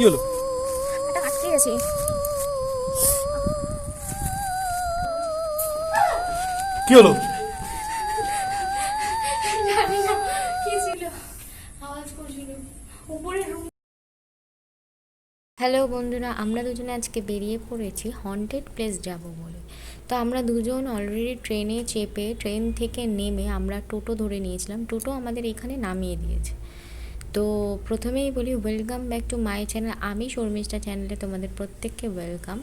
কি হলো? জানি না কি ছিল? আওয়াজ করছিল। উপরে রুম হ্যালো বন্ধুরা আমরা দুজনে আজকে বেরিয়ে পড়েছি হন্টেড প্লেস যাব বলে। তো আমরা দুজন অলরেডি ট্রেনে চেপে ট্রেন থেকে নেমে আমরা টোটো ধরে নিয়েছিলাম। টোটো আমাদের এখানে নামিয়ে দিয়েছে। তো প্রথমেই বলি welcome back to my channel আমি শর্মিষ্ঠা চ্যানেলে তোমাদের প্রত্যেককে ওয়েলকাম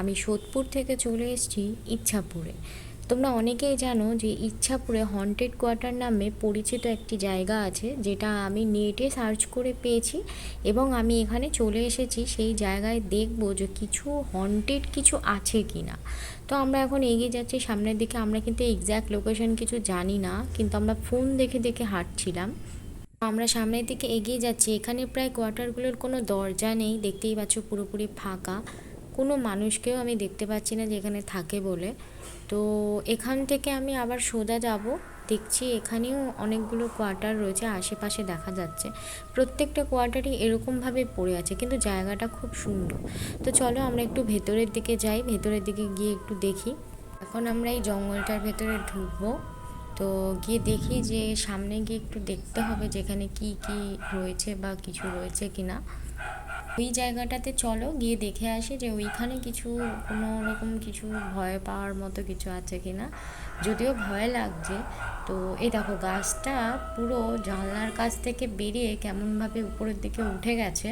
আমি সোদপুর থেকে চলে এসেছি ইচ্ছাপুরে। তোমরা অনেকেই জানো যে ইচ্ছাপুরে হন্টেড কোয়ার্টার নামে পরিচিত একটি জায়গা আছে, যেটা আমি নেটে সার্চ করে পেয়েছি এবং আমি এখানে চলে এসেছি। সেই জায়গায় দেখব যে কিছু হন্টেড কিছু আছে কি না তো আমরা এখন এগিয়ে যাচ্ছি সামনের দিকে। আমরা কিন্তু এক্স্যাক্ট লোকেশন কিছু জানি না, কিন্তু আমরা ফোন দেখে দেখে হাঁটছিলাম। আমরা সামনের দিকে এগিয়ে যাচ্ছি। এখানে প্রায় কোয়ার্টারগুলোর কোনো দরজা নেই। দেখতেই পাচ্ছ পুরোপুরি ফাঁকা। কোনো মানুষকেও আমি দেখতে পাচ্ছি না যে এখানে থাকে বলে। তো এখান থেকে আমি আবার সোজা যাব। দেখছি এখানেও অনেকগুলো কোয়ার্টার রয়েছে। আশেপাশে দেখা যাচ্ছে। প্রত্যেকটা কোয়ার্টারই এরকমভাবে পড়ে আছে। কিন্তু জায়গাটা খুব সুন্দর। তো চলো আমরা একটু ভেতরের দিকে যাই। ভেতরের দিকে গিয়ে একটু দেখি। এখন আমরা এই জঙ্গলটার ভেতরে ঢুকবো। তো গিয়ে দেখি যে সামনে গিয়ে একটু দেখতে হবে যেখানে কি কি রয়েছে বা কিছু রয়েছে কি না ওই জায়গাটাতে চলো, গিয়ে দেখে আসি যে ওইখানে কিছু কোনো রকম কিছু ভয় পাওয়ার মতো কিছু আছে কি না যদিও ভয় লাগছে, তো এই দেখো গাছটা পুরো জানলার কাছ থেকে বেরিয়ে কেমনভাবে উপরের দিকে উঠে গেছে,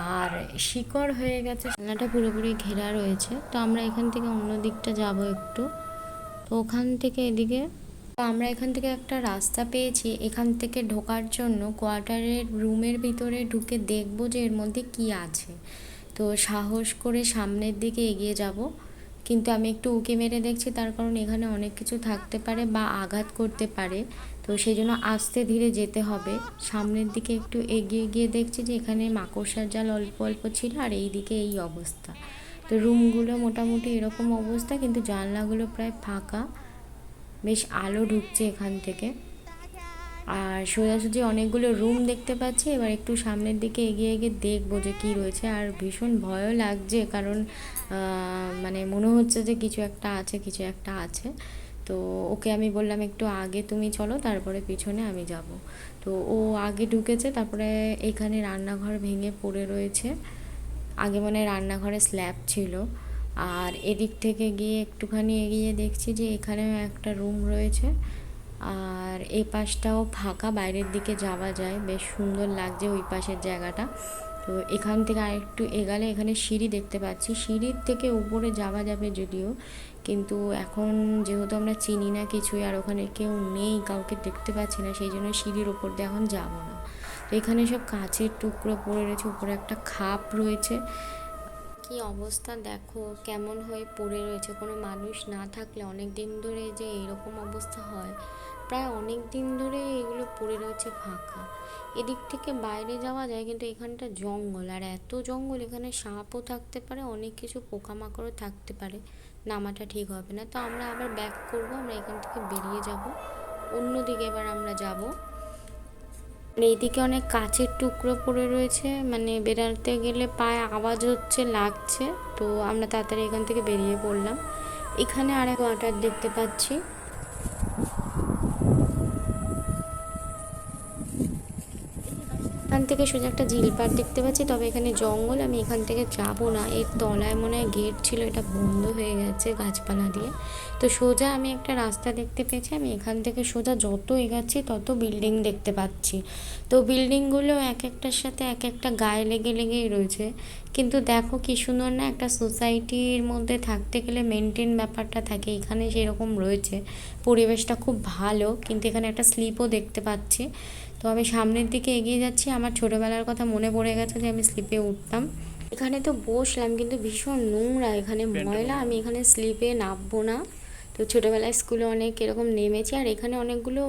আর শিকড় হয়ে গেছে। জানলাটা পুরোপুরি ঘেরা রয়েছে, তো আমরা এখান থেকে অন্য দিকটা যাব একটু। তো ওখান থেকে এদিকে আমরা এখান থেকে একটা রাস্তা পেয়েছি। এখান থেকে ঢোকার জন্য কোয়ার্টারের রুমের ভিতরে ঢুকে দেখব যে এর মধ্যে কি আছে। তো সাহস করে সামনের দিকে এগিয়ে যাব। কিন্তু আমি একটু উকি মেরে দেখছি তার কারণ এখানে অনেক কিছু থাকতে পারে বা আঘাত করতে পারে। তো সেই জন্য আস্তে ধীরে যেতে হবে। সামনের দিকে একটু এগিয়ে গিয়ে দেখছি যে এখানে মাকড়সার জাল অল্প অল্প ছিল আর এই দিকে এই অবস্থা। তো রুমগুলো মোটামুটি এরকম অবস্থা কিন্তু জানলাগুলো প্রায় ফাঁকা। বেশ আলো ঢুকছে এখান থেকে। আর সোজাসুজি অনেকগুলো রুম দেখতে পাচ্ছি, এবার একটু সামনের দিকে এগিয়ে এগিয়ে দেখব যে কী রয়েছে। আর ভীষণ ভয়ও লাগছে, কারণ মানে মনে হচ্ছে যে কিছু একটা আছে, কিছু একটা আছে। তো ওকে আমি বললাম, একটু আগে তুমি চলো, তারপরে পিছনে আমি যাব। তো ও আগে ঢুকেছে, তারপরে এখানে রান্নাঘর ভেঙে পড়ে রয়েছে। আগে মনে রান্নাঘরে স্ল্যাব ছিল। আর এদিক থেকে গিয়ে একটুখানি এগিয়ে দেখছি যে এখানেও একটা রুম রয়েছে। আর এই পাশটাও ফাঁকা, বাইরের দিকে যাওয়া যায়। বেশ সুন্দর লাগছে ওই পাশের জায়গাটা। তো এখান থেকে আর একটু এগালে এখানে সিঁড়ি দেখতে পাচ্ছি। সিঁড়ির থেকে উপরে যাওয়া যাবে যদিও, কিন্তু এখন যেহেতু আমরা চিনি না কিছুই আর ওখানে কেউ নেই, কাউকে দেখতে পাচ্ছি না, সেই জন্য সিঁড়ির ওপর দিয়ে এখন যাব না। তো এখানে সব কাঁচের টুকরো পড়ে রয়েছে, উপরে একটা খাপ রয়েছে। কি অবস্থা? দেখো, কেমন হয়ে পড়ে রয়েছে। কোনো মানুষ না থাকলে অনেক দিন ধরে যে এরকম অবস্থা হয়, প্রায় অনেক দিন ধরে এগুলো পড়ে রয়েছে ফাঁকা। এদিক থেকে বাইরে যাওয়া যায়, কিন্তু এখানটা জঙ্গল। আর এত জঙ্গল, এখানে সাপও থাকতে পারে, অনেক কিছু পোকামাকড়ও থাকতে পারে। নামাটা ঠিক হবে না। তো আমরা আবার ব্যাক করব, আমরা এখান থেকে বেরিয়ে যাব। অন্যদিকে এবার আমরা যাব। এইদিকে অনেক কাচের টুকরো পড়ে রয়েছে মানে বেরাতে গেলে পায়ে আওয়াজ হচ্ছে, লাগছে। তো আমরা তাড়াতাড়ি এখান থেকে বেরিয়ে পড়লাম। এখানে আরেক ওয়াটার দেখতে পাচ্ছি এখান থেকে সোজা একটা ঝিল পাড় দেখতে পাচ্ছি। তবে এখানে জঙ্গল, আমি এখান থেকে যাব না। এর তলায় মনে হয় গেট ছিল, এটা বন্ধ হয়ে গেছে গাছপালা দিয়ে। তো সোজা আমি একটা রাস্তা দেখতে পেয়েছি। আমি এখান থেকে সোজা যত এগাচ্ছি, তত বিল্ডিং দেখতে পাচ্ছি। তো বিল্ডিংগুলো এক একটার সাথে এক একটা গায়ে লেগে লেগেই রয়েছে। কিন্তু দেখো কি সুন্দর না, একটা সোসাইটির মধ্যে থাকতে গেলে মেনটেন ব্যাপারটা থাকে। এখানে সেরকম রয়েছে। পরিবেশটা খুব ভালো, কিন্তু এখানে একটা স্লিপও দেখতে পাচ্ছি। তো আমি সামনের দিকে এগিয়ে যাচ্ছি। আমার ছোটোবেলার কথা মনে পড়ে গেছে যে আমি স্লিপে উঠতাম। এখানে তো বসলাম কিন্তু ভীষণ নোংরা এখানে ময়লা আমি এখানে স্লিপে নামবো না। তো ছোটোবেলায় স্কুলে অনেক এরকম নেমেছি আর এখানে অনেকগুলো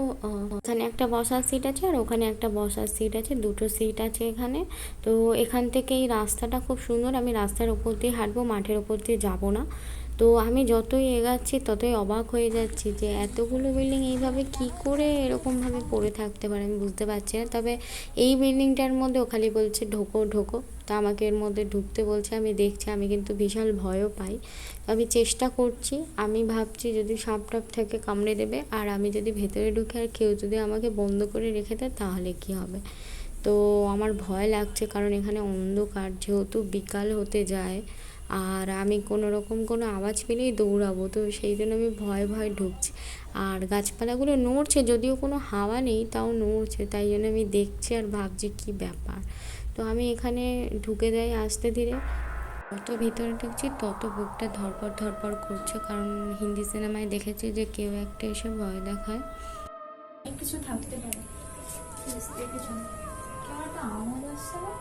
এখানে একটা বসার সিট আছে আর ওখানে একটা বসার সিট আছে দুটো সিট আছে এখানে। তো এখান থেকে এই রাস্তাটা খুব সুন্দর আমি রাস্তার ওপর দিয়ে হাঁটবো মাঠের ওপর দিয়ে যাব না। তো আমি যতই এগাচ্ছি, ততই অবাক হয়ে যাচ্ছি যে এতগুলো বিল্ডিং এইভাবে কি করে এরকমভাবে পড়ে থাকতে পারে আমি বুঝতে পারছি না। তবে এই বিল্ডিংটার মধ্যেও খালি বলছে ঢোকো ঢোকো। তা আমাকে এর মধ্যে ঢুকতে বলছে, আমি দেখছি, আমি কিন্তু বিশাল ভয়ও পাই। আমি চেষ্টা করছি, আমি ভাবছি যদি সাপ টাপ থেকে কামড়ে দেবে, আর আমি যদি ভেতরে ঢুকে আর কেউ যদি আমাকে বন্ধ করে রেখে দেয়, তাহলে কি হবে? তো আমার ভয় লাগছে, কারণ এখানে অন্ধকার যেহেতু বিকাল হতে যায় আর আমি কোনো রকম কোনো আওয়াজ পেলেই দৌড়াবো তো সেই জন্য আমি ভয় ভয় ঢুকছি। আর গাছপালাগুলো নড়ছে যদিও কোনো হাওয়া নেই তাও নড়ছে তাই জন্য আমি দেখছি আর ভাবছি কি ব্যাপার। তো আমি এখানে ঢুকে যাই আস্তে ধীরে। যত ভিতরে ঢুকছি তত বুকটা ধরপড় ধরপড় করছে কারণ হিন্দি সিনেমায় দেখেছি যে কেউ একটা এসে ভয় দেখায়। কিছু থাকতে পারে। কেমন একটা আওয়াজ আসছে না?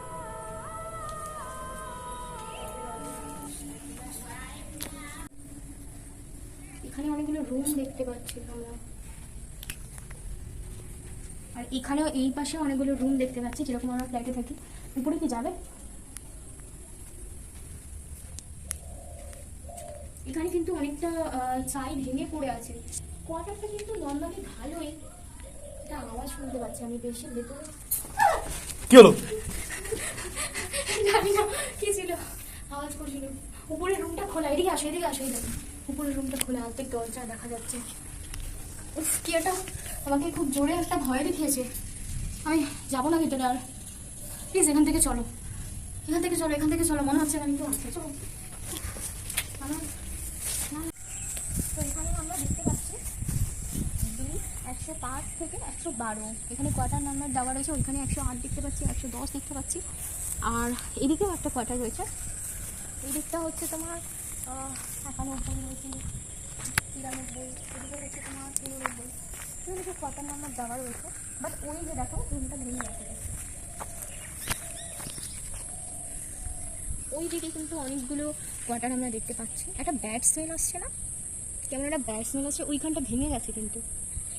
এখানে অনেকগুলো রুম দেখতে পাচ্ছি আমরা। আর এখানেও এই পাশে অনেকগুলো রুম দেখতে পাচ্ছি যেরকম আমরা ফ্ল্যাটে থাকি। উপরে কি যাবে? এখানে কিন্তু অনেকটা ছাই ভেঙে পড়ে আছে। কোয়ার্টারটা কিন্তু নর্মালি ভালোই। একটা আওয়াজ শুনতে পাচ্ছি আমি বেশি ভেতরে কি হলো? জানি না কি ছিল? আওয়াজ করছিল। উপরের রুমটা খোলা এদিকে আসো এদিকে আসো এই দেখো। উপরের রুমটা খোলা অর্ধেক দরজা দেখা যাচ্ছে। উফ, কি একটা, আমাকে খুব জোরে একটা ভয় দেখিয়েছে। আমি যাব না ভিতরে আর। প্লিজ এখান থেকে চলো। এখান থেকে চলো, এখান থেকে চলো, মনে হচ্ছে এখানে কেউ আসছে চলো। এখানে আমরা দেখতে পাচ্ছি একশো পাঁচ থেকে একশো বারো। এখানে কোয়ার্টার নাম্বার দেওয়া রয়েছে? ওইখানে একশো আট দেখতে পাচ্ছি, একশো দশ দেখতে পাচ্ছি। আর এদিকেও একটা কোয়ার্টার রয়েছে? এই দিকটা হচ্ছে তোমার রয়েছে দেওয়া রয়েছে বাট ওই যে ভেঙে দিকে কিন্তু অনেকগুলো কোয়ার্টার আমরা দেখতে পাচ্ছি একটা ব্যাড স্মেল আসছে না কেমন একটা ব্যাড স্মেল আসছে ওইখানটা ভেঙে গেছে কিন্তু।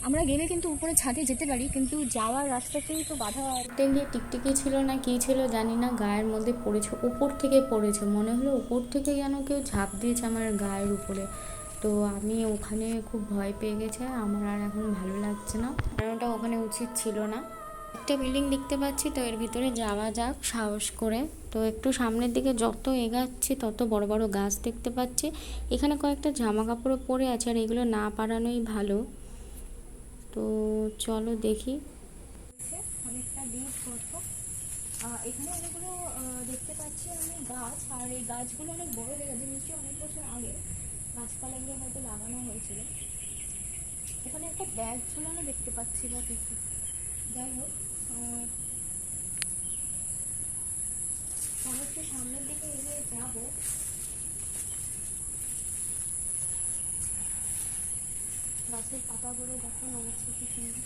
আমরা গেলে কিন্তু উপরে ছাদে যেতে পারি, কিন্তু যাওয়ার রাস্তাতেই তো বাধা গিয়ে টিকটিকি ছিল না, কী ছিল জানি না, গায়ের মধ্যে পড়েছে, উপর থেকে পড়েছে। মনে হলো উপর থেকে যেন কেউ ঝাঁপ দিয়েছে আমার গায়ের উপরে। তো আমি ওখানে খুব ভয় পেয়ে গেছে, আমার আর এখন ভালো লাগছে না। কারণ ওটা ওখানে উচিত ছিল না। একটা বিল্ডিং দেখতে পাচ্ছি, তো এর ভিতরে যাওয়া যাক সাহস করে। তো একটু সামনের দিকে যত এগাচ্ছি, তত বড় বড় গাছ দেখতে পাচ্ছি। এখানে কয়েকটা জামা কাপড়ও পরে আছে, আর এগুলো না পারানোই ভালো। তো চলো দেখি। অনেকটা ডিপ গর্ত এখানে অনেকগুলো দেখতে পাচ্ছি আমি গাছ, আর এই গাছগুলো অনেক বড় হয়ে গেছে, নিশ্চয়ই অনেক বছর আগে। গাছপালাগুলো হয়তো লাগানো হয়েছিল। এখানে একটা ব্যাগ ঝুলানো দেখতে পাচ্ছি বা কিছু। যাই হোক সামনের দিকে এগিয়ে যাব। গাছের পাতাগুলো দেখুন অবস্থা কি সুন্দর।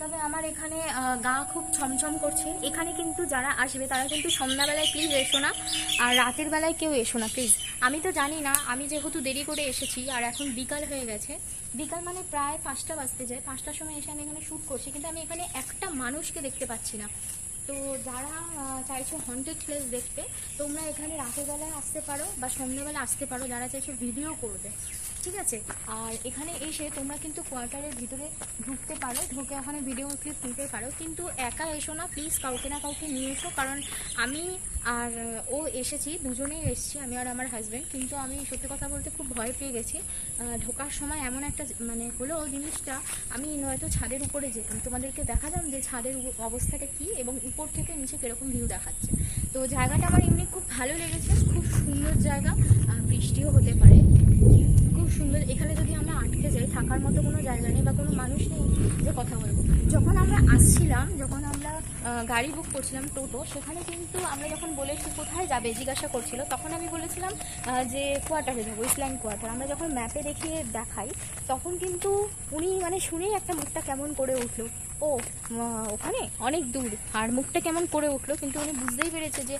তবে আমার এখানে গা খুব ছমছম করছে। এখানে কিন্তু যারা আসবে, তারা কিন্তু সন্ধ্যাবেলায় প্লিজ এসো না, আর রাতের বেলায় কেউ এসো না প্লিজ আমি তো জানি না, আমি যেহেতু দেরি করে এসেছি, আর এখন বিকাল হয়ে গেছে। বিকাল মানে প্রায় পাঁচটা বাজতে যায়। পাঁচটার সময় এসে আমি এখানে শ্যুট করছি, কিন্তু আমি এখানে একটা মানুষকে দেখতে পাচ্ছি না। তো যারা চাইছো হন্টেড প্লেস দেখতে, তোমরা এখানে রাতের বেলায় আসতে পারো বা সন্ধ্যেবেলা আসতে পারো, যারা চাইছো ভিডিও করবে। ঠিক আছে? আর এখানে এসে তোমরা কিন্তু কোয়ার্টারের ভিতরে ঢুকতে পারো। ঢুকে ওখানে ভিডিও ক্লিপ নিতে পারো। কিন্তু একা এসো না প্লিজ কাউকে না কাউকে নিয়ে এসো। কারণ আমি আর ও এসেছি, দুজনেই এসেছি, আমি আর আমার হাজব্যান্ড কিন্তু আমি সত্যি কথা বলতে খুব ভয় পেয়ে গেছি। ঢোকার সময় এমন একটা মানে হলো জিনিসটা, আমি নয়তো ছাদের উপরে যেতাম। তোমাদেরকে দেখালাম যে ছাদের অবস্থাটা কী এবং উপর থেকে নিচে কীরকম ভিউ দেখাচ্ছে। তো জায়গাটা আমার এমনি খুব ভালো লেগেছে। খুব সুন্দর জায়গা। বৃষ্টিও হতে পারে। খুব সুন্দর। এখানে যদি আমরা আটকে যাই, থাকার মতো কোনো জায়গা নেই বা কোনো মানুষ নেই, যে কথা বলব। যখন আমরা আসছিলাম, যখন গাড়ি বুক করছিলাম টোটো, সেখানে কিন্তু আমরা যখন বলেছি কোথায় যাবে, জিজ্ঞাসা করছিল, তখন আমি বলেছিলাম যে কোয়ার্টারে যাব ইসলাম কোয়ার্টার আমরা যখন ম্যাপে দেখিয়ে দেখাই, তখন কিন্তু উনি মানে শুনেই একটা মুখটা কেমন করে উঠল। ও ওখানে অনেক দূর, আর মুখটা কেমন করে উঠল, কিন্তু উনি বুঝতেই পেরেছে যে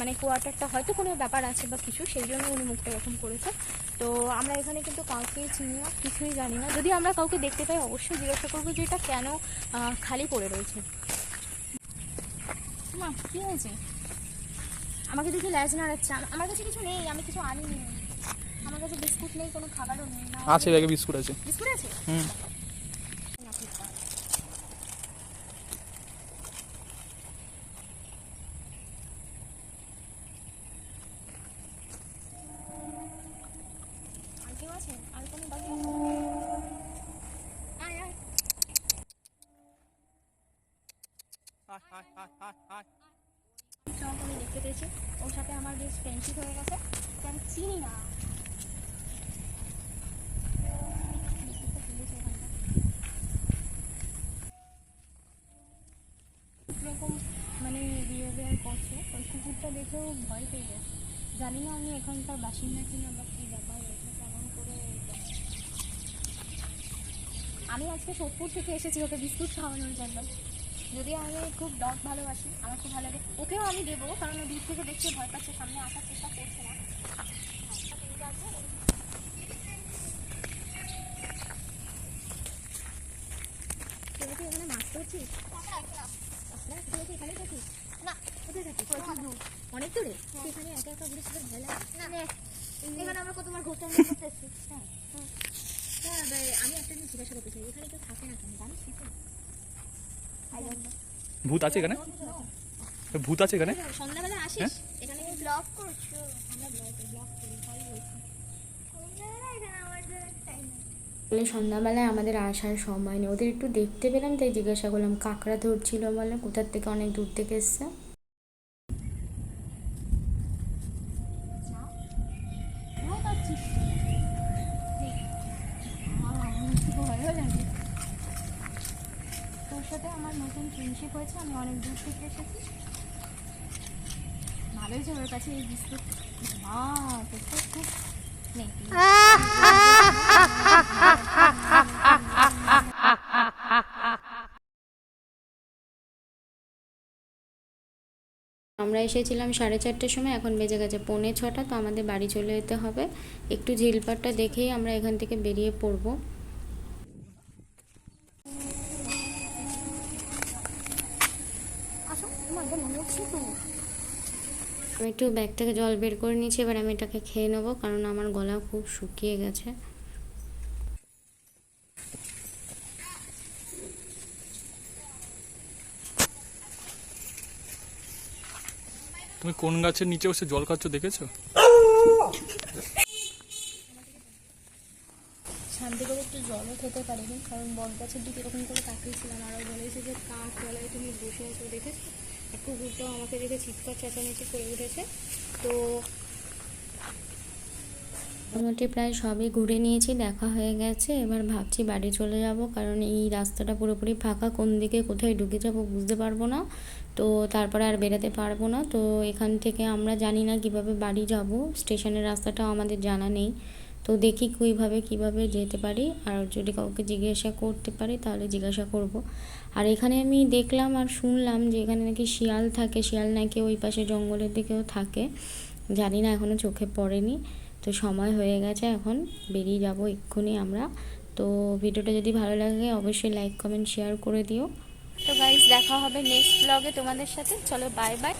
মানে কোয়ার্টারটা হয়তো কোনো ব্যাপার আছে বা কিছু, সেই জন্য উনি মুখটা এরকম করেছে। তো আমরা এখানে কিন্তু কাউকে চিনি না, কিছুই জানি না। যদি আমরা কাউকে দেখতে পাই, অবশ্যই জিজ্ঞাসা করব যে এটা কেন খালি পড়ে রয়েছে। মা কী হয়েছে? আমাকে দেখে ল্যাজ নাড়াচ্ছে আমার কাছে কিছু নেই আমি কিছু আনিনি। আমার কাছে বিস্কুট নেই কোনো খাবারও নেই আছে ব্যাগে বিস্কুট আছে। বিস্কুট আছে? হুম। না, ঠিক আছে। আর কেউ আছে আর কোনো বাকি আছে? আয়, আয়। সব আমি দেখতে পেয়েছি ওর সাথে আমার বেশ ফ্রেন্ডশিপ হয়ে গেছে। আমি চিনি না। এরকম মানে বিহেভিয়ার করছে। ওই কুকুরটা দেখেও ভয় পেয়ে গেছে জানি না আমি এখানকার বাসিন্দা কিনা বা কী ব্যাপার হয়েছে কেমন করে আমি আজকে সোদপুর থেকে এসেছি, ওকে বিস্কুট খাওয়ানোর জন্য। যদি আমি খুব ডগ ভালোবাসি আমার খুব ভালো লাগে। ওকেও আমি দেবো কারণ ও দূর থেকে দেখছে ভয় পাচ্ছে সামনে আসার চেষ্টা করছে না। তুই কি এখানে মাছ ধরছিস না তুই কি এখানে থাকিস? না কোথায় থাকিস? অনেক দূরে? তুই এখানে একা একা ঘুরে লাগে? না। এখানে আমরা কতবার ঘুরতে করতে এসেছি। হ্যাঁ। হ্যাঁ। আমি একটা জিনিস জিজ্ঞাসা করতে চাই। এখানে কেউ থাকে না কেন? জানিস ভূত আছে এখানে? ভূত আছে এখানে? সন্ধ্যাবেলা আসিস? হ্যাঁ? এখানে ব্লগ করছ? আমরা ব্লগ করি সন্ধ্যাবেলায় আমাদের আসার সময় নেই। ওদের একটু দেখতে পেলাম তাই জিজ্ঞাসা করলাম কাঁকড়া ধরছিল বলে কোথার থেকে অনেক দূর থেকে এসছে? আমরা এসেছিলাম সাড়ে চারটের সময়, এখন বেজে গেছে পৌনে ছটা, তো আমাদের বাড়ি চলে যেতে হবে। একটু ঝিলপাটটা দেখেই আমরা এখান থেকে বেরিয়ে পড়ব। হচ্ছে তো? আমি একটু ব্যাগ থেকে জল বের করে নিয়েছি এবার আমি এটাকে খেয়ে নেব কারণ আমার গলা খুব শুকিয়ে গেছে। তুমি কোন গাছের নিচে বসে জল খাচ্ছ দেখেছ? শান্তি করে একটু জলও খেতে পারিনি কারণ বট গাছের দিকে এরকম করে তাকিয়েছিলাম আর ও বলেছে যে কাঠ তলায় তুমি বসে আছো দেখেছ? আর কুকুরটাও আমাকে দেখে চিৎকার চেঁচামেচি করে উঠেছে। তো মোটামুটি প্রায় সবই ঘুরে নিয়েছি, দেখা হয়ে গেছে। এবার ভাবছি বাড়ি চলে যাব, কারণ এই রাস্তাটা পুরোপুরি ফাঁকা, কোন দিকে কোথায় ঢুকে যাব বুঝতে পারব না। তো তারপরে আর বেরোতে পারব না। তো এখান থেকে আমরা জানি না কীভাবে বাড়ি যাব। স্টেশনের রাস্তাটাও আমাদের জানা নেই। তো দেখি কীভাবে, কীভাবে যেতে পারি। আর যদি কাউকে জিজ্ঞাসা করতে পারি, তাহলে জিজ্ঞাসা করব। আর এখানে আমি দেখলাম আর শুনলাম যে এখানে নাকি শিয়াল থাকে। শিয়াল নাকি ওই পাশে জঙ্গলের দিকেও থাকে। জানি না এখনও চোখে পড়েনি। তো সময় হয়ে গেছে এখন, বেরিয়ে যাব এক্ষুনি আমরা। তো ভিডিওটা যদি ভালো লাগে, অবশ্যই লাইক কমেন্ট শেয়ার করে দিও। তো গাইজ দেখা হবে নেক্সট ব্লগে তোমাদের সাথে। চলো বাই বাই